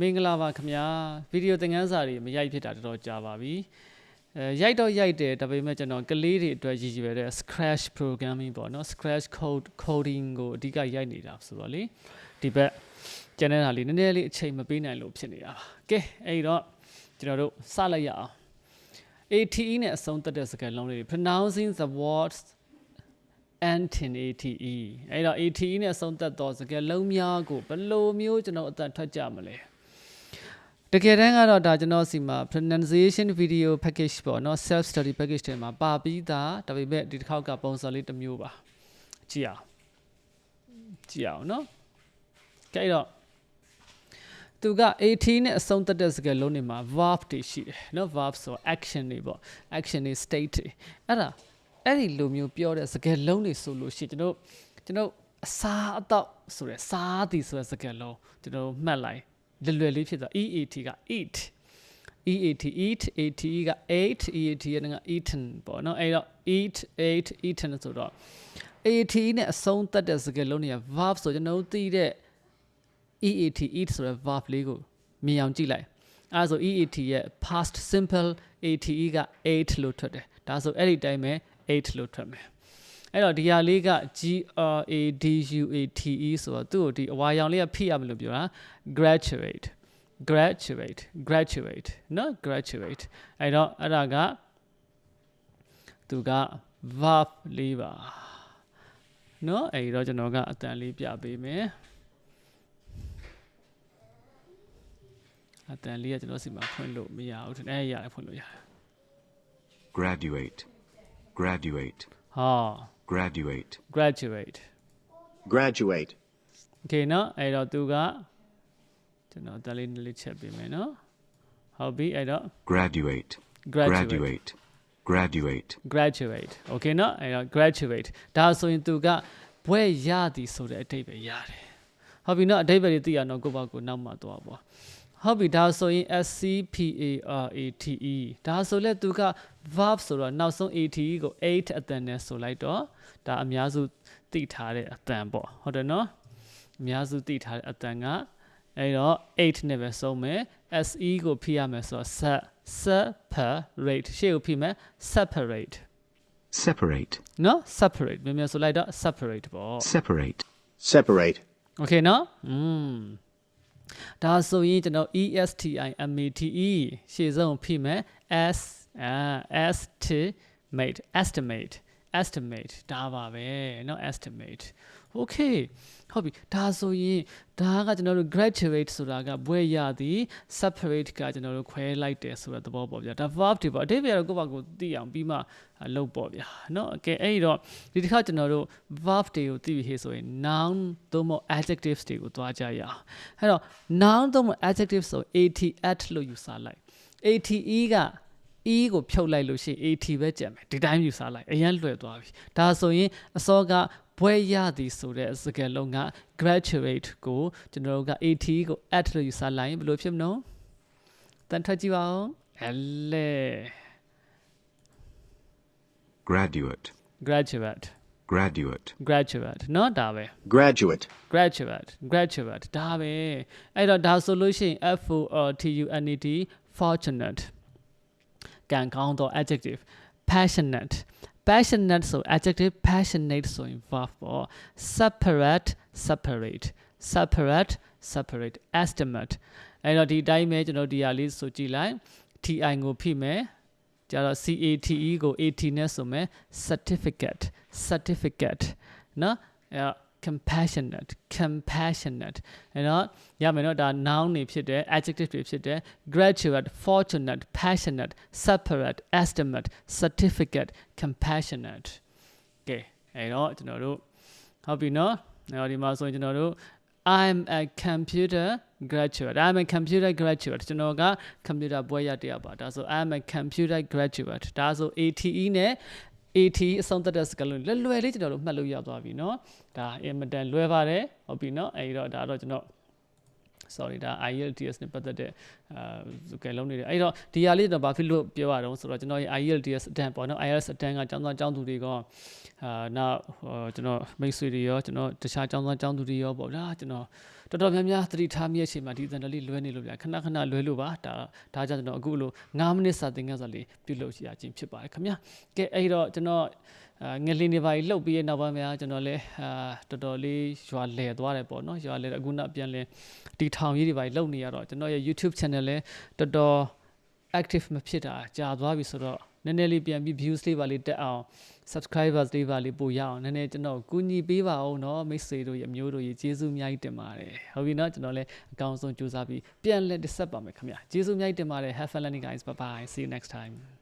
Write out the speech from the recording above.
မင်္ဂလာပါခင်ဗျာဗီဒီယိုသင်ခန်းစာတွေမရိုက်ဖြစ်တာတော်တော်ကြာပါပြီအဲရိုက်တော့ရိုက်တယ်ဒါပေမဲ့ကျွန်တော်ကလေးတွေအတွက်ရည်ရွယ်တဲ့ scratch programming ပေါ့နော် scratch code coding ကိုအဓိကရိုက်နေတာဆိုတော့လေဒီဘက်ကျန်တဲ့ဟာလေးနည်းနည်းလေးအချိန်မပေးနိုင်လို့ဖြစ်နေတာပါကဲအဲ့တော့ကျွန်တော်တို့စလိုက်ရအောင် ATE နဲ့အဆုံးသတ်တဲ့စကားလုံးလေး pronouncing the words and in ATE အဲ့တော့ ATE နဲ့အဆုံးသတ်သောစကားလုံးများကိုဘယ်လိုမျိုးကျွန်တော်အတန်ထွက်ကြမလဲ တကယ်တမ်းကတော့ဒါကျွန်တော်စီမှာ pronunciation video package ပေါ့နော် self study package တွေမှာပါပြီးသားဒါပေမဲ့ဒီတစ်ခေါက်ကပုံစံလေးတစ်မျိုးပါကြည့်အောင်ကြည့်အောင်နော်ကြိုက်တော့သူက18နဲ့အဆုံးသတ်တဲ့စကားလုံးတွေမှာ verb တွေရှိတယ်နော် verb ဆို action တွေပေါ့ action တွေ state တွေအဲ့ဒါအဲ့ဒီလိုမျိုးပြောတဲ့စကားလုံးတွေဆိုလို့ရှိရင်ကျွန်တော်ကျွန်တော်အစားအသောက်ဆိုရယ်စားသည်ဆိုတဲ့စကားလုံးကျွန်တော်မှတ်လိုက် လွယ်လွယ်လေးဖြစ်သွား EAT က eat EAT eat AT က ate EAT ကငါ eaten ပေါ့နော်အဲ့တော့ eat ate eaten ဆိုတော့ AT နဲ့အဆုံးသတ်တဲ့စကားလုံးတွေက verb ဆိုကျွန်တော်တို့သိတဲ့ EAT eat ဆိုတဲ့ verb လေးကိုမြင်အောင်ကြည့်လိုက်အဲဒါဆို EAT ရဲ့ past simple ATE က8လို့ထွက်တယ်ဒါဆိုအဲ့ဒီတိုင်းပဲ8လို့ထွက်မယ် အဲ့တော့ဒီဟာလေးက G R A D U A T E ဆိုတော့သူ့ကိုဒီအဝါရောင်လေးကဖိရမလို့ပြောတာ graduate graduate graduate နော် graduate အဲ့တော့အဲ့ဒါကသူက verb လေးပါနော်အဲ့တော့ကျွန်တော်ကအတန်လေးပြပေးမယ်အတန်လေးကကျွန်တော်စီမှာဖွင့်လို့မရဘူးထင်တယ်အဲ့ရတယ်ဖွင့်လို့ရတယ် graduate, graduate, ဟော graduate, graduate graduate, okay เนาะအဲ့တော့သူကကျွန်တော်တက်လေးနည်းလေးချက်ပေးမယ်เนาะဟုတ်ပြီအဲ့တော့ graduate, graduate graduate, graduate, graduate okay เนาะအဲ့တော့ graduate ဒါဆိုရင်သူကဘွဲ့ရသည်ဆိုတဲ့အတိတ်ပဲရတယ်ဟုတ်ပြီเนาะအတိတ်ပဲတွေသိရတော့ကိုယ့်ဘာကိုနောက်မှသွားပေါ့ ဟုတ်ပြီဒါဆိုရင် S C P A R A T E ဒါဆိုလဲသူက verb ဆိုတော့နောက်ဆုံး ATE ကို8အတန်နဲ့ဆိုလိုက်တော့ဒါအများစုသိထားတဲ့အတန်ပေါ့ဟုတ်တယ်နော်အများစုသိထားတဲ့အတန်ကအဲ့တော့8နဲ့ပဲဆုံးမယ် SE ကိုဖိရမယ်ဆိုတော့ set separate ရှေ့ကိုဖိမယ် separate separate, နော် separate မြန်မြန်ဆိုလိုက်တော့ separate ပေါ့ separate, separate, okay နော်อืม ဒါဆိုရင်ကျွန်တော် ESTI MATE ရှေ့ဆုံးဖိမယ် S အာ estimate estimate estimate ဒါပါပဲเนาะ estimate okay ဟုတ်ပြီဒါဆိုရင်ဒါကကျွန်တော်တို့ graduate ဆိုတာကဘွဲ့ရသည် separate ကကျွန်တော်တို့ခွဲလိုက်တယ်ဆိုတဲ့သဘောပေါ့ဗျာဒါ verb တွေပေါ့အတိတ်ကတော့ကိုယ့်ဘာကိုသိအောင်ပြီးမှလုပ်ပေါ့ဗျာเนาะ okay အဲ့ဒီတော့ဒီတစ်ခါကျွန်တော်တို့ verb တွေကိုသိပြီဟေ့ဆိုရင် noun သို့မဟုတ် adjectives တွေကိုသွားကြရအောင်အဲ့တော့ noun သို့မဟုတ် adjective ဆို at at လို့ယူဆလိုက် ate က e ကိုဖြုတ်လိုက်လို့ရှိရင် at ပဲကြံမယ်ဒီတိုင်းယူဆလိုက်အရင်လွယ်သွားပြီဒါဆိုရင်အစောက ဘွဲရသည်ဆိုတဲ့စကားလုံးက graduate ကိုကျွန်တော်တို့က at ကို at လို့ယူဆလိုက်ရင်ဘယ်လိုဖြစ်မလို့တန်ထွက်ကြည့်ပါဦးအလဲ graduate, graduate graduate, graduate เนาะဒါပဲ graduate, graduate graduate ဒါပဲအဲ့တော့ဒါဆိုလို့ရှိရင် F O R T U N E T fortunate ကံကောင်းသော adjective passionate passionate ဆို adjective passionate ဆိုရင် verb ပေါ့ separate separate separate separate estimate အဲ့တော့ဒီအတိုင်းပဲကျွန်တော်ဒီဟာလေးဆိုကြည့်လိုက် TI ကိုဖိမယ်ကျတော့ CATE ကို AT နဲ့ဆိုမယ် certificate certificate နော်အဲ့ တော့ compassionate compassionate အဲ့တော့ရမယ်နော်ဒါ noun တွေဖြစ်တယ် adjective တွေဖြစ်တယ် graduate fortunate passionate separate estimate certificate compassionate ကဲအဲ့တော့ကျွန်တော်တို့ဟုတ်ပြီနော်အဲ့တော့ဒီမှာဆိုရင်ကျွန်တော်တို့ I'm a computer graduate I'm a computer graduate ကျွန်တော်က computer ဘွဲ့ရတရားပါဒါဆို I'm a computer graduate ဒါဆို ATE နဲ့ AT အဆုံးသတ်တဲ့စကားလုံးလွယ်လွယ်လေးကျွန်တော်တို့မှတ်လို့ရသွားပြီเนาะဒါအင်မတန်လွယ်ပါတယ်ဟုတ်ပြီเนาะအဲဒီတော့ဒါတော့ကျွန်တော် sorry ဒါ IELTS နဲ့ပတ်သက်တဲ့အာကဲလုံးနေတယ်အဲ့တော့ဒီဟာလေးတော့ဘာဖြစ်လို့ပြောရတော့ဆိုတော့ကျွန်တော်ရဲ့ IELTS အတန်းပေါ့နော် IELTS အတန်းကကျောင်းသားကျောင်းသူတွေကအာနောက်ဟိုကျွန်တော်မိတ်ဆွေတွေရောကျွန်တော်တခြားကျောင်းသားကျောင်းသူတွေရောပေါ့လားကျွန်တော်တော်တော်များများသတိထားမိရဲ့အချိန်မှာဒီအတန်တလေးလွဲနေလို့ဗျာခဏခဏလွဲလို့ပါဒါဒါကြောင့်ကျွန်တော်အခုလို9မိနစ်စာသင်ခန်းစာလေးပြုလုပ်ရခြင်းဖြစ်ပါတယ်ခင်ဗျာကဲအဲ့တော့ကျွန်တော်အာငလင်းနေပါလှုပ်ပြီးရနောက်ပိုင်းမှာကျွန်တော်လည်းအာတော်တော်လေးရွာလဲသွားတယ်ပေါ့နော်ရွာလဲအခုနောက်ပြန်လဲဒီထင်ကြီးတွေပါလှုပ်နေရတော့ကျွန်တော်ရဲ့ YouTube channel လည်းတော်တော် active မဖြစ်တာကြာသွားပြီဆိုတော့နည်းနည်းလေးပြန်ပြီး views လေးပါလေးတက်အောင် subscribers လေးပါလေးပို့ရအောင်နည်းနည်းကျွန်တော်ကူညီပေးပါအောင်เนาะမိတ်ဆွေတို့ရဲ့အမျိုးတို့ရဲ့ကျေးဇူးအများကြီးတင်ပါတယ်ဟုတ်ပြီเนาะကျွန်တော်လည်းအကောင်းဆုံးကြိုးစားပြီးပြန်လက်တစ်ဆက်ပါမယ်ခင်ဗျာကျေးဇူးအများကြီးတင်ပါတယ် have fun learning guys bye bye see you next time